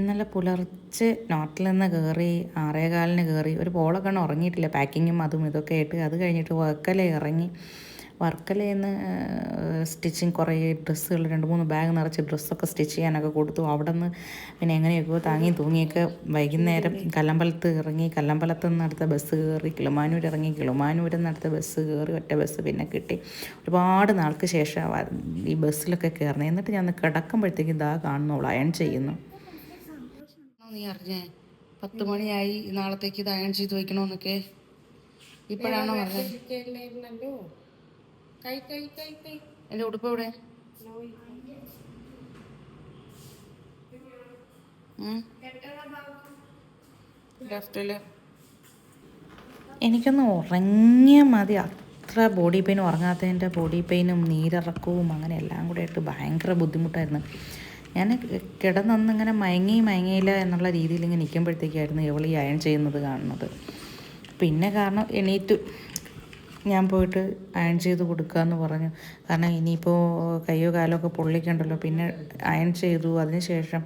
ഇന്നലെ പുലർച്ചെ നോട്ടിൽ നിന്ന് കയറി ആറേകാലിന് കയറി ഒരു പോളൊക്കെ ഉറങ്ങിയിട്ടില്ല. പാക്കിങ്ങും അതും ഇതൊക്കെ ആയിട്ട് അത് കഴിഞ്ഞിട്ട് വർക്കല ഇറങ്ങി. വർക്കലയിൽ സ്റ്റിച്ചിങ് കുറേ ഡ്രസ്സുകൾ രണ്ട് മൂന്ന് ബാഗ് നിറച്ച് ഡ്രസ്സൊക്കെ സ്റ്റിച്ച് ചെയ്യാനൊക്കെ കൊടുത്തു. അവിടെ നിന്ന് പിന്നെ എങ്ങനെയൊക്കെയോ താങ്ങി തൂങ്ങിയൊക്കെ വൈകുന്നേരം കല്ലമ്പലത്ത് ഇറങ്ങി കല്ലമ്പലത്ത് നിന്ന് അടുത്ത ബസ് കയറി കിളുമാനൂർ ഇറങ്ങി കിളുമാനൂരിൽ നിന്ന് അടുത്ത ബസ് കയറി ഒറ്റ ബസ് പിന്നെ കിട്ടി. ഒരുപാട് നാൾക്ക് ശേഷം ഈ ബസ്സിലൊക്കെ കയറുന്നത്. എന്നിട്ട് ഞാൻ കിടക്കുമ്പോഴത്തേക്കും ഇതാ കാണുന്നു അയൺ ചെയ്യുന്നു. നീ അറിഞ്ഞേ? പത്ത് മണിയായി നാളത്തേക്ക് ഇത് അയൺ ചെയ്ത് വെക്കണോന്നൊക്കെ. ഇപ്പോഴാണോ പറഞ്ഞത് എന്റെ കൈ കൈ കൈ കൈ. എന്റെ ഉടുപ്പ് എവിടെ? ലെഫ്റ്റിൽ. എനിക്കൊന്ന് ഉറങ്ങിയ മതി. അത്ര ബോഡി പെയിൻ ഉറങ്ങാത്തതിന്റെ ബോഡി പെയിനും നീരിറക്കവും അങ്ങനെ എല്ലാം കൂടെ ആയിട്ട് ഭയങ്കര ബുദ്ധിമുട്ടായിരുന്നു. ഞാൻ കിടന്നൊന്ന് ഇങ്ങനെ മയങ്ങി മയങ്ങിയില്ല എന്നുള്ള രീതിയിൽ ഇങ്ങനെ നിൽക്കുമ്പോഴത്തേക്കായിരുന്നു ഇവൾ ഈ അയൺ ചെയ്യുന്നത് കാണുന്നത്. പിന്നെ കാരണം എണീറ്റ് ഞാൻ പോയിട്ട് അയൺ ചെയ്ത് കൊടുക്കാമെന്ന് പറഞ്ഞു. കാരണം ഇനിയിപ്പോൾ കയ്യോ കാലോ ഒക്കെ പൊള്ളിക്കണ്ടല്ലോ. പിന്നെ അയൺ ചെയ്തു. അതിനുശേഷം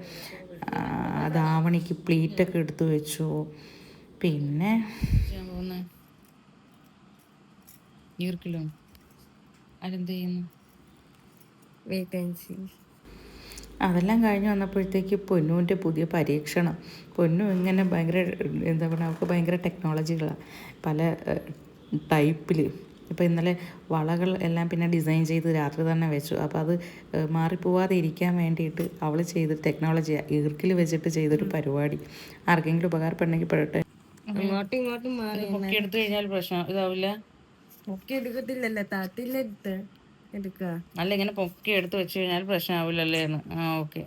ധാവണിക്ക് പ്ലീറ്റൊക്കെ എടുത്തു വെച്ചു. പിന്നെ ഈർക്കിലോ അതെന്ത് ചെയ്യുന്നു? വേക്കൻസി അതെല്ലാം കഴിഞ്ഞ് വന്നപ്പോഴത്തേക്ക് പൊന്നുവിന്റെ പുതിയ പരീക്ഷണം. പൊന്നു ഇങ്ങനെ ഭയങ്കര എന്താ പറയുക അവൾക്ക് ഭയങ്കര ടെക്നോളജികളാണ് പല ടൈപ്പിൽ ഇപ്പോൾ ഇന്നലെ വളകൾ എല്ലാം പിന്നെ ഡിസൈൻ ചെയ്ത് രാത്രി തന്നെ വെച്ചു. അപ്പോൾ അത് മാറിപ്പോവാതെ ഇരിക്കാൻ വേണ്ടിയിട്ട് അവൾ ചെയ്ത ടെക്നോളജി ഈർക്കിൽ വെച്ചിട്ട് ചെയ്തൊരു പരിപാടി. ആർക്കെങ്കിലും ഉപകാരപ്പെടണമെങ്കിൽ പെടട്ടെ. ഇങ്ങോട്ടും ഇങ്ങോട്ടും മാറി പൊക്കി എടുത്തു കഴിഞ്ഞാൽ പ്രശ്നം ഇതാവില്ല. ഒക്കെ എടുക്കത്തില്ലല്ലോ താത്തില്ല എടുത്ത് എടുക്ക? അല്ല ഇങ്ങനെ പൊക്കി എടുത്ത് വെച്ച് കഴിഞ്ഞാൽ പ്രശ്നമാവില്ലല്ലേ എന്ന്. ആ ഓക്കെ.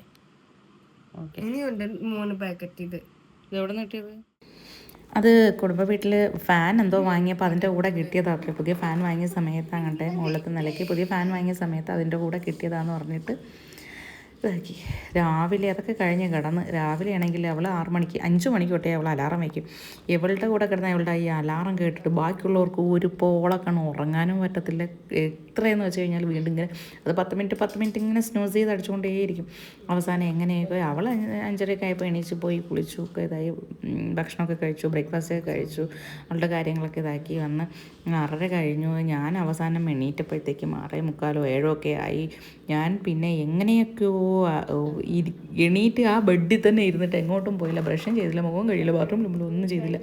ഓക്കെ. ഇനിയുണ്ട് മൂന്ന് പാക്കറ്റ് ഇത്. ഇത് എവിടെ നിന്ന് കിട്ടിയത്? അത് കുടുംബ വീട്ടിൽ ഫാൻ എന്തോ വാങ്ങിയപ്പോൾ അതിന്റെ കൂടെ കിട്ടിയതാത്രേ പുതിയ ഫാൻ വാങ്ങിയ സമയത്ത് അങ്ങോട്ടെ മുകളിലത്തെ നിലയ്ക്ക് പുതിയ ഫാൻ വാങ്ങിയ സമയത്ത് അതിന്റെ കൂടെ കിട്ടിയതാന്ന് പറഞ്ഞിട്ട് ഇതാക്കി. രാവിലെ അതൊക്കെ കഴിഞ്ഞ് കിടന്ന് രാവിലെ ആണെങ്കിൽ അവൾ ആറു മണിക്ക് അഞ്ച് മണിക്ക് തൊട്ടേ അവൾ അലാറം വയ്ക്കും ഇവളുടെ കൂടെ കിടന്ന ഇവളുടെ ഈ അലാറം കേട്ടിട്ട് ബാക്കിയുള്ളവർക്ക് ഒരു പോളക്കണം ഉറങ്ങാനും പറ്റത്തില്ല. എത്രയെന്ന് വെച്ച് കഴിഞ്ഞാൽ വീണ്ടും ഇങ്ങനെ അത് പത്ത് മിനിറ്റ് പത്ത് മിനിറ്റ് ഇങ്ങനെ സ്നൂസ് ചെയ്ത് അടിച്ചുകൊണ്ടേയിരിക്കും. അവസാനം എങ്ങനെയൊക്കെ അവൾ അഞ്ചരയൊക്കെ ആയപ്പോൾ എണീച്ച് പോയി കുളിച്ചു ഒക്കെ ഇതായി ഭക്ഷണമൊക്കെ കഴിച്ചു ബ്രേക്ക്ഫാസ്റ്റ് ഒക്കെ കഴിച്ചു അവളുടെ കാര്യങ്ങളൊക്കെ ഇതാക്കി വന്ന് അറര കഴിഞ്ഞു. ഞാൻ അവസാനം എണീറ്റപ്പോഴത്തേക്കും ആറേ മുക്കാലോ ഏഴോ ഒക്കെ ആയി. ഞാൻ പിന്നെ എങ്ങനെയൊക്കെയോ എണീറ്റ് ആ ബെഡിൽ തന്നെ ഇരുന്നിട്ട് എങ്ങോട്ടും പോയില്ല. ബ്രഷും ചെയ്തില്ല മുഖം കഴിയില്ല ബാത്റൂമിൽ ഒന്നും ചെയ്തില്ല.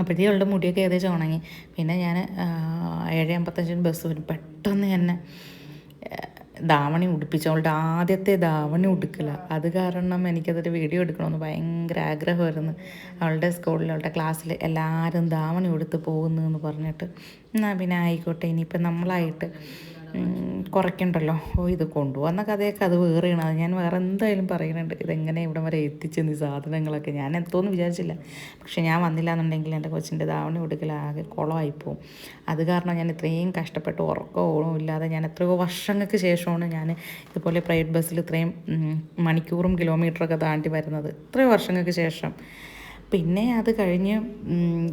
അപ്പോഴത്തേക്കും അവളുടെ മുടിയൊക്കെ ഏകദേശം ഉണങ്ങി. പിന്നെ ഞാൻ ഏഴ് അമ്പത്തഞ്ചിന് ബസ് വരും. പെട്ടെന്ന് തന്നെ ധാവണി ഉടുപ്പിച്ചു അവളുടെ ആദ്യത്തെ ദാവണി ഉടുക്കില്ല അത് കാരണം എനിക്കതൊരു വീഡിയോ എടുക്കണമെന്ന് ഭയങ്കര ആഗ്രഹമായിരുന്നു. അവളുടെ സ്കൂളിൽ അവളുടെ ക്ലാസ്സിൽ എല്ലാവരും ദാവണി ഉടുത്ത് പോകുന്നു എന്ന് പറഞ്ഞിട്ട്. എന്നാൽ പിന്നെ ആയിക്കോട്ടെ ഇനിയിപ്പോൾ നമ്മളായിട്ട് കുറയ്ക്കണ്ടല്ലോ. ഓ ഇത് കൊണ്ടുവന്ന കഥയൊക്കെ അത് വേറെയാണ്. അത് ഞാൻ വേറെ എന്തായാലും പറയുന്നുണ്ട്. ഇതെങ്ങനെ ഇവിടെ വരെ എത്തിച്ചെന്ന് ഈ സാധനങ്ങളൊക്കെ ഞാൻ എത്തോന്ന് വിചാരിച്ചില്ല. പക്ഷേ ഞാൻ വന്നില്ല എന്നുണ്ടെങ്കിൽ എന്റെ കൊച്ചിന്റെ ദാവണി കൊടുക്കൽ ആകെ കുളമായി പോവും അത് കാരണം ഞാൻ ഇത്രയും കഷ്ടപ്പെട്ട് ഉറക്കവും ഇല്ലാതെ ഞാൻ എത്രയോ വർഷങ്ങൾക്ക് ശേഷമാണ് ഞാൻ ഇതുപോലെ പ്രൈവറ്റ് ബസ്സിൽ ഇത്രയും മണിക്കൂറും കിലോമീറ്ററൊക്കെ താണ്ടി വരുന്നത്. ഇത്രയും വർഷങ്ങൾക്ക് ശേഷം. പിന്നെ അത് കഴിഞ്ഞ്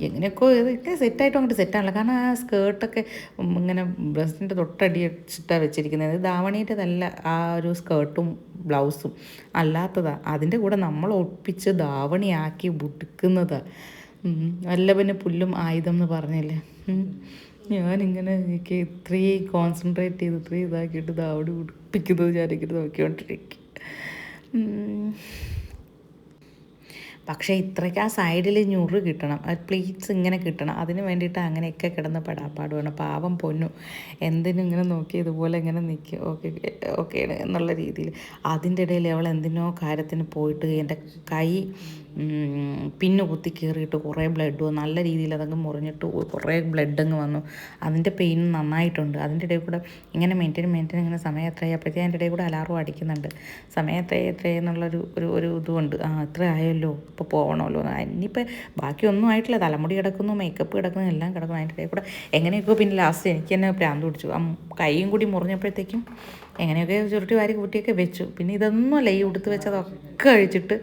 എങ്ങനെയൊക്കെ ഇതൊക്കെ സെറ്റായിട്ടും അങ്ങോട്ട് സെറ്റാണല്ലോ കാരണം ആ സ്കേർട്ടൊക്കെ ഇങ്ങനെ ബ്രസ്റ്റിന്റെ തൊട്ടടി വെച്ചിട്ടാണ് വെച്ചിരിക്കുന്നത്. ധാവണീന്റെതല്ല ആ ഒരു സ്കേർട്ടും ബ്ലൗസും അല്ലാത്തതാണ് അതിന്റെ കൂടെ നമ്മൾ ഒപ്പിച്ച് ധാവണിയാക്കി അല്ല വല്ലഭന് പുല്ലും ആയുധം എന്ന് പറഞ്ഞില്ലേ? ഞാനിങ്ങനെ എനിക്ക് ഇത്രയും കോൺസെൻട്രേറ്റ് ചെയ്ത് ഇത്രയും ഇതാക്കിയിട്ട് ധാവണി ഉടുപ്പിക്കുന്നത് ഞാനിങ്ങനെ നോക്കിക്കൊണ്ടിരിക്കും. പക്ഷേ ഇത്രയ്ക്ക് ആ സൈഡിൽ ഞുറ് കിട്ടണം. പ്ലീറ്റ്സ് ഇങ്ങനെ കിട്ടണം. അതിന് വേണ്ടിയിട്ട് അങ്ങനെയൊക്കെ കിടന്ന് പെടാപ്പാട് വേണം പാവം പൊന്നു. എന്തിനും ഇങ്ങനെ നോക്കി ഇതുപോലെ ഇങ്ങനെ നിൽക്കും ഓക്കെ ഓക്കെ എന്നുള്ള രീതിയിൽ. അതിന്റെ ഇടയിൽ അവൾ എന്തിനോ കാര്യത്തിന് പോയിട്ട് എന്റെ കൈ പിന്നെ കുത്തി കയറിയിട്ട് കുറേ ബ്ലഡ് വന്നു. നല്ല രീതിയിൽ അതങ്ങ് മുറിഞ്ഞിട്ട് കുറേ ബ്ലഡ് അങ്ങ് വന്നു. അതിന്റെ പെയിൻ നന്നായിട്ടുണ്ട്. അതിന്റെ ഇടയിൽ കൂടെ ഇങ്ങനെ മെയിന്റെയിൻ മെയിന്റെയിൻ ഇങ്ങനെ സമയം എത്രയായപ്പോഴത്തേക്കും അതിന്റെ ഇടയിൽ കൂടെ അലാറും അടിക്കുന്നുണ്ട്. സമയം എത്ര എന്നുള്ളൊരു ഒരു ഒരു ഇതുമുണ്ട്. ആ ഇത്ര ആയല്ലോ. ഇപ്പോൾ പോകണമല്ലോ ഇനിയിപ്പോൾ ബാക്കിയൊന്നും ആയിട്ടില്ല. തലമുടി കിടക്കുന്നു മേക്കപ്പ് കിടക്കുന്നു എല്ലാം കിടക്കുന്നു. അതിന്റെ ഇടയിൽ കൂടെ എങ്ങനെയൊക്കെ പിന്നെ ലാസ്റ്റ് എനിക്ക് തന്നെ പ്രാന്ത് പിടിച്ചു. ആ കൈയും കൂടി മുറിഞ്ഞപ്പോഴത്തേക്കും എങ്ങനെയൊക്കെ ചുരുട്ടി വാരി കൂട്ടിയൊക്കെ വെച്ചു. പിന്നെ ഇതൊന്നും ലൈ ഉടുത്ത് വെച്ചതൊക്കെ അഴിച്ചിട്ട്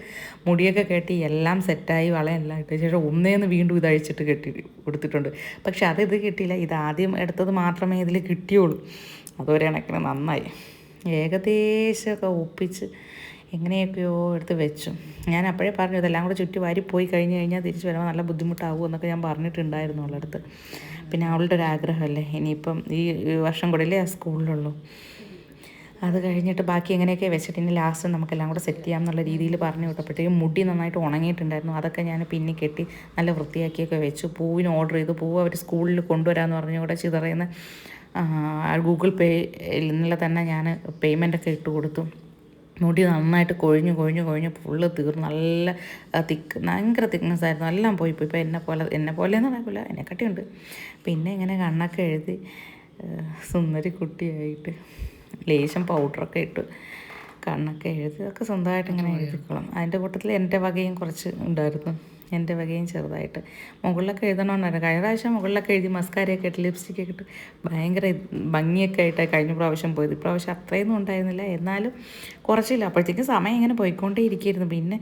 മുടിയൊക്കെ കെട്ടി എല്ലാം സെറ്റായി വളയെല്ലാം ഇട്ട ശേഷം ഒന്നേന്ന് വീണ്ടും ഇത് അഴിച്ചിട്ട് കെട്ടി കൊടുത്തിട്ടുണ്ട് പക്ഷെ അത് ഇത് കിട്ടിയില്ല. ഇത് ആദ്യം എടുത്തത് മാത്രമേ ഇതിൽ കിട്ടിയുള്ളൂ. അതൊരു കണക്കിന് നന്നായി. ഏകദേശമൊക്കെ ഒപ്പിച്ച് എങ്ങനെയൊക്കെയോ എടുത്ത് വെച്ചു. ഞാൻ അപ്പോഴേ പറഞ്ഞു ഇതെല്ലാം കൂടെ ചുറ്റി വാരി പോയി കഴിഞ്ഞ് കഴിഞ്ഞാൽ തിരിച്ച് വരുമ്പോൾ നല്ല ബുദ്ധിമുട്ടാകും എന്നൊക്കെ ഞാൻ പറഞ്ഞിട്ടുണ്ടായിരുന്നു അവളുടെ പിന്നെ അവളുടെ ഒരു ആഗ്രഹമല്ലേ ഇനിയിപ്പം ഈ വർഷം കൂടെയല്ലേ ആ സ്കൂളിലുള്ളൂ. അത് കഴിഞ്ഞിട്ട് ബാക്കി എങ്ങനെയൊക്കെ വെച്ചിട്ട് ഇനി ലാസ്റ്റ് നമുക്കെല്ലാം കൂടെ സെറ്റ് ചെയ്യാം എന്നുള്ള രീതിയിൽ പറഞ്ഞു വിട്ടപ്പോഴത്തേക്കും മുടി നന്നായിട്ട് ഉണങ്ങിയിട്ടുണ്ടായിരുന്നു. അതൊക്കെ ഞാൻ പിന്നെ കെട്ടി നല്ല വൃത്തിയാക്കിയൊക്കെ വെച്ചു. പൂവിന് ഓർഡർ ചെയ്തു. പൂവ് അവർ സ്കൂളിൽ കൊണ്ടുവരാമെന്ന് പറഞ്ഞു. കൂടെ ചിതറയുന്ന ഗൂഗിൾ പേയിൽ ഇന്നലെ തന്നെ ഞാൻ പേയ്മെന്റൊക്കെ ഇട്ട് കൊടുത്തു. മുടി നന്നായിട്ട് കൊഴിഞ്ഞു കൊഴിഞ്ഞു കൊഴിഞ്ഞ് ഫുള്ള് തീർന്നു. നല്ല തിക്ക് ഭയങ്കര തിക്നെസ് ആയിരുന്നു. എല്ലാം പോയി ഇപ്പോൾ എന്നെ പോലെ എന്നെ പോലെ എന്ന് പറയാൻ എന്നെക്കാട്ടിയുണ്ട് പിന്നെ ഇങ്ങനെ കണ്ണൊക്കെ എഴുതി സുന്ദരി കുട്ടിയായിട്ട് ലേശം പൗഡറൊക്കെ ഇട്ട് കണ്ണൊക്കെ എഴുതി അതൊക്കെ സ്വന്തമായിട്ട് ഇങ്ങനെ എഴുതിക്കോളും. അതിന്റെ കൂട്ടത്തിൽ എന്റെ വകയും കുറച്ച് ഉണ്ടായിരുന്നു. എന്റെ വകയും ചെറുതായിട്ട്. മുകളിലൊക്കെ എഴുതണമെന്നായിരുന്നു കഴിഞ്ഞ പ്രാവശ്യം മുകളിലൊക്കെ എഴുതി മസ്കാരയൊക്കെ ഇട്ട് ലിപ്സ്റ്റിക്കൊക്കെ ഇട്ട് ഭയങ്കര ഭംഗിയൊക്കെ ആയിട്ടാണ് കഴിഞ്ഞ പ്രാവശ്യം പോയത്. ഇപ്രാവശ്യം അത്രയൊന്നും ഉണ്ടായിരുന്നില്ല. എന്നാലും കുറച്ചില്ല. അപ്പോഴത്തേക്കും സമയം ഇങ്ങനെ പോയിക്കൊണ്ടേ ഇരിക്കുകയായിരുന്നു പിന്നെ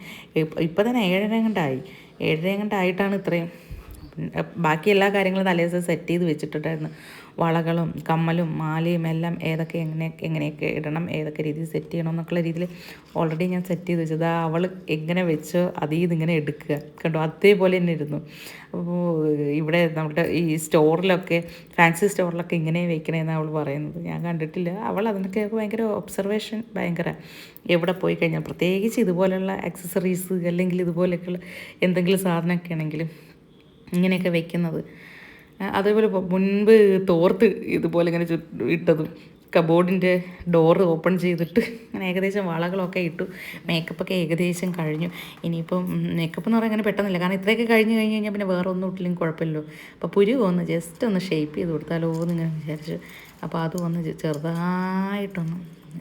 ഇപ്പം തന്നെ ഏഴര കണ്ടായി ഏഴര കണ്ടായിട്ടാണ് ഇത്രയും. ബാക്കി എല്ലാ കാര്യങ്ങളും നല്ല ദിവസം സെറ്റ് ചെയ്ത് വെച്ചിട്ടുണ്ടായിരുന്നു. വളകളും കമ്മലും മാലയും എല്ലാം ഏതൊക്കെ എങ്ങനെ എങ്ങനെയൊക്കെ ഇടണം ഏതൊക്കെ രീതിയിൽ സെറ്റ് ചെയ്യണം എന്നൊക്കെയുള്ള രീതിയിൽ ഓൾറെഡി ഞാൻ സെറ്റ് ചെയ്ത് വെച്ചത്. അവൾ എങ്ങനെ വെച്ചോ അതിൽ ഇതിങ്ങനെ എടുക്കുക. കണ്ടോ? അതേപോലെ തന്നെ ഇരുന്നു. അപ്പോൾ ഇവിടെ നമ്മുടെ ഈ സ്റ്റോറിലൊക്കെ ഫാൻസി സ്റ്റോറിലൊക്കെ ഇങ്ങനെ വെക്കണേന്ന് അവൾ പറയുന്നത്. ഞാൻ കണ്ടിട്ടില്ല. അവൾ അതിനൊക്കെ ഭയങ്കര ഒബ്സർവേഷൻ ഭയങ്കര എവിടെ പോയി കഴിഞ്ഞാൽ പ്രത്യേകിച്ച് ഇതുപോലെയുള്ള ആക്സസറീസ് അല്ലെങ്കിൽ ഇതുപോലെയൊക്കെയുള്ള എന്തെങ്കിലും സാധനമൊക്കെ ആണെങ്കിലും ഇങ്ങനെയൊക്കെ വെക്കുന്നത്. അതേപോലെ മുൻപ് തോർത്ത് ഇതുപോലെ ഇങ്ങനെ ഇട്ടതും കബോർഡിന്റെ ഡോറ് ഓപ്പൺ ചെയ്തിട്ട് അങ്ങനെ ഏകദേശം വളകളൊക്കെ ഇട്ടു. മേക്കപ്പൊക്കെ ഏകദേശം കഴിഞ്ഞു. ഇനിയിപ്പം മേക്കപ്പ് എന്ന് പറയാൻ അങ്ങനെ പെട്ടെന്നില്ല. കാരണം ഇത്രയൊക്കെ കഴിഞ്ഞ് കഴിഞ്ഞ് കഴിഞ്ഞാൽ പിന്നെ വേറെ ഒന്നും ഇട്ടില്ലെങ്കിൽ കുഴപ്പമില്ലല്ലോ. അപ്പോൾ പുരുവൊന്ന് ജസ്റ്റ് ഒന്ന് ഷേപ്പ് ചെയ്ത് കൊടുത്താലോ എന്ന് ഇങ്ങനെ വിചാരിച്ചു അപ്പോൾ അതും ഒന്ന് ചെറുതായിട്ടൊന്ന്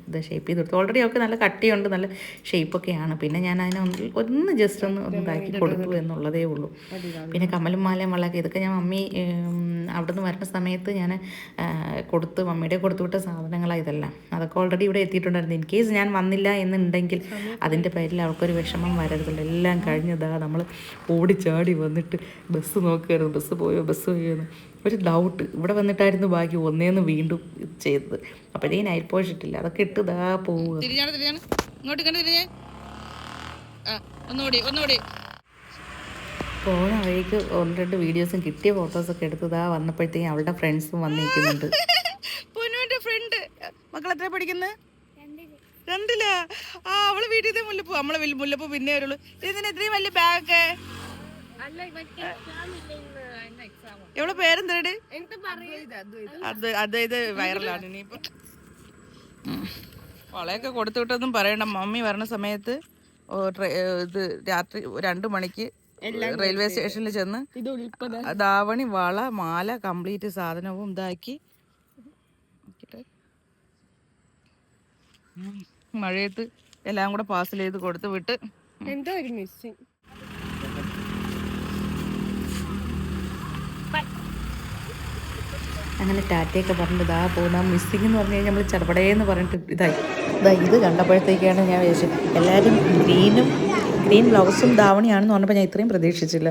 ഇത് ഷേപ്പ് ചെയ്ത് കൊടുത്തു. ഓൾറെഡി അവൾക്ക് നല്ല കട്ടിയുണ്ട് നല്ല ഷേപ്പൊക്കെയാണ് പിന്നെ ഞാൻ അതിനെ ഒന്ന് ഒന്ന് ജസ്റ്റ് ഒന്ന് ഒന്ന് ഇതാക്കി കൊടുത്തു എന്നുള്ളതേ ഉള്ളൂ. പിന്നെ കമ്മലും മാലയും വളയൊക്കെ ഇതൊക്കെ ഞാൻ മമ്മി അവിടുന്ന് വരുന്ന സമയത്ത് ഞാൻ കൊടുത്ത് മമ്മിയുടെ കൊടുത്തു വിട്ട സാധനങ്ങളാണ് ഇതെല്ലാം. അതൊക്കെ ഓൾറെഡി ഇവിടെ എത്തിയിട്ടുണ്ടായിരുന്നു. ഇൻ കേസ് ഞാൻ വന്നില്ല എന്നുണ്ടെങ്കിൽ അതിന്റെ പേരിൽ അവൾക്കൊരു വിഷമം വരരുതല്ലോ എല്ലാം കഴിഞ്ഞതാ നമ്മൾ ഓടിച്ചാടി വന്നിട്ട് ബസ് നോക്കുകയായിരുന്നു ബസ് പോയോ? ബസ് പോയോ എന്ന്. ഒരു ഡൗട്ട് ഇവിടെ വന്നിട്ടായിരുന്നു ബാക്കി ഒന്നേന്ന് വീണ്ടും ചെയ്തത്. അപ്പോഴേ നൈറ്റ് പോഷ് ഇട്ടില്ല. അതൊക്കെ ഇട്ട് ഇതാ പോവുക പോണ വഴിക്ക് ഒന്ന് രണ്ട് വീഡിയോസും കിട്ടിയ ഫോട്ടോസൊക്കെ എടുത്തതാ വന്നപ്പോഴത്തേക്കും അവളുടെ ഫ്രണ്ട്സും വന്നിരിക്കുന്നുണ്ട്. ഫ്രണ്ട് മക്കൾ എത്ര പഠിക്കുന്നത് രണ്ടിലാ. ആ അവൾ വീട്ടിൽ നിന്ന് മുല്ലപ്പൂ. നമ്മളെ മുല്ലപ്പൂ പിന്നെ വരുള്ളൂ. ഇതിന് ഇത്രയും വലിയ ബാഗ് എവിടെ പേരെന്താട്? വൈറലാണ് ഇനിയിപ്പോ. വളയൊക്കെ കൊടുത്തു വിട്ടൊന്നും പറയണ്ട. മമ്മി വരണ സമയത്ത് ഇത് രാത്രി രണ്ടു മണിക്ക് റെയിൽവേ സ്റ്റേഷനിൽ ചെന്ന് ദാവണി വള മാല കംപ്ലീറ്റ് സാധനവും ഇതാക്കി. മഴയത്ത് എല്ലാം കൂടെ പാർസൽ ചെയ്ത് കൊടുത്ത് വിട്ട്. എന്തോ ഒരു മിസ്സിങ്. അങ്ങനെ ടാറ്റയൊക്കെ പറഞ്ഞിട്ട് ഇതാ പോകുന്ന മിസ്സിംഗ് എന്ന് പറഞ്ഞു കഴിഞ്ഞാൽ നമ്മൾ ചെറുപടയെന്ന് പറഞ്ഞിട്ട് ഇതായി. ഇതാ ഇത് കണ്ടപ്പോഴത്തേക്കാണ് ഞാൻ വിചാരിച്ചത്. എല്ലാവരും ഗ്രീനും ഗ്രീൻ ബ്ലൗസും ധാവണിയാണെന്ന് പറഞ്ഞപ്പോൾ ഞാൻ ഇത്രയും പ്രതീക്ഷിച്ചില്ല.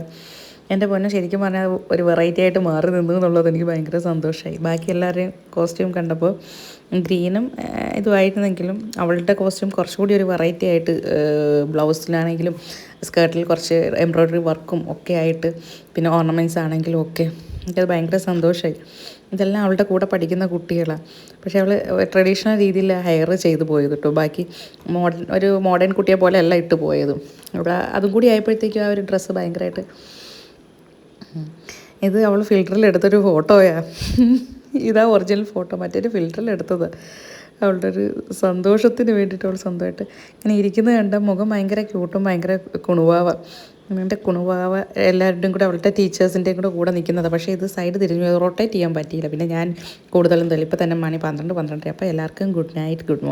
എന്റെ പൊന്നെ ശരിക്കും പറഞ്ഞാൽ ഒരു വെറൈറ്റി ആയിട്ട് മാറി നിന്നു എന്നുള്ളത് എനിക്ക് ഭയങ്കര സന്തോഷമായി ബാക്കി എല്ലാവരുടെയും കോസ്റ്റ്യൂം കണ്ടപ്പോൾ ഗ്രീനും ഇതുമായിരുന്നെങ്കിലും അവളുടെ കോസ്റ്റ്യൂം കുറച്ചുകൂടി ഒരു വെറൈറ്റി ആയിട്ട് ബ്ലൗസിലാണെങ്കിലും സ്കേർട്ടിൽ കുറച്ച് എംബ്രോയ്ഡറി വർക്കും ഒക്കെ ആയിട്ട് പിന്നെ ഓർണമെന്റ്സ് ആണെങ്കിലും ഒക്കെ. എനിക്കത് ഭയങ്കര സന്തോഷമായി ഇതെല്ലാം അവളുടെ കൂടെ പഠിക്കുന്ന കുട്ടികളാണ് പക്ഷേ അവൾ ട്രഡീഷണൽ രീതിയിൽ ഹെയർ ചെയ്തു പോയത് കേട്ടോ ബാക്കി മോഡേൺ ഒരു മോഡേൺ കുട്ടിയെ പോലെ അല്ല ഇട്ട് പോയതും. അവിടെ അതും കൂടി ആയപ്പോഴത്തേക്കും ആ ഒരു ഡ്രസ്സ് ഭയങ്കരമായിട്ട്. ഇത് അവൾ ഫിൽറ്ററിൽ എടുത്തൊരു ഫോട്ടോയാ ഇതാ ഒറിജിനൽ ഫോട്ടോ മറ്റൊരു ഫിൽറ്ററിൽ എടുത്തത്. അവളുടെ ഒരു സന്തോഷത്തിന് വേണ്ടിയിട്ട് അവൾ സ്വന്തമായിട്ട് ഇങ്ങനെ ഇരിക്കുന്നത് കണ്ട മുഖം ഭയങ്കര ക്യൂട്ടും ഭയങ്കര കുണുവാവ. എന്റെ കുണുവാവ എല്ലാവരുടെയും കൂടെ അവളുടെ ടീച്ചേഴ്സിന്റെയും കൂടെ കൂടെ നിൽക്കുന്നത്. പക്ഷേ ഇത് സൈഡ് തിരിഞ്ഞു റൊട്ടേറ്റ് ചെയ്യാൻ പറ്റിയില്ല. പിന്നെ ഞാൻ കൂടുതലും തെളിപ്പം തന്നെ മണി പന്ത്രണ്ട് പന്ത്രണ്ടര അപ്പോൾ എല്ലാവർക്കും ഗുഡ് നൈറ്റ് ഗുഡ് മോർണിംഗ്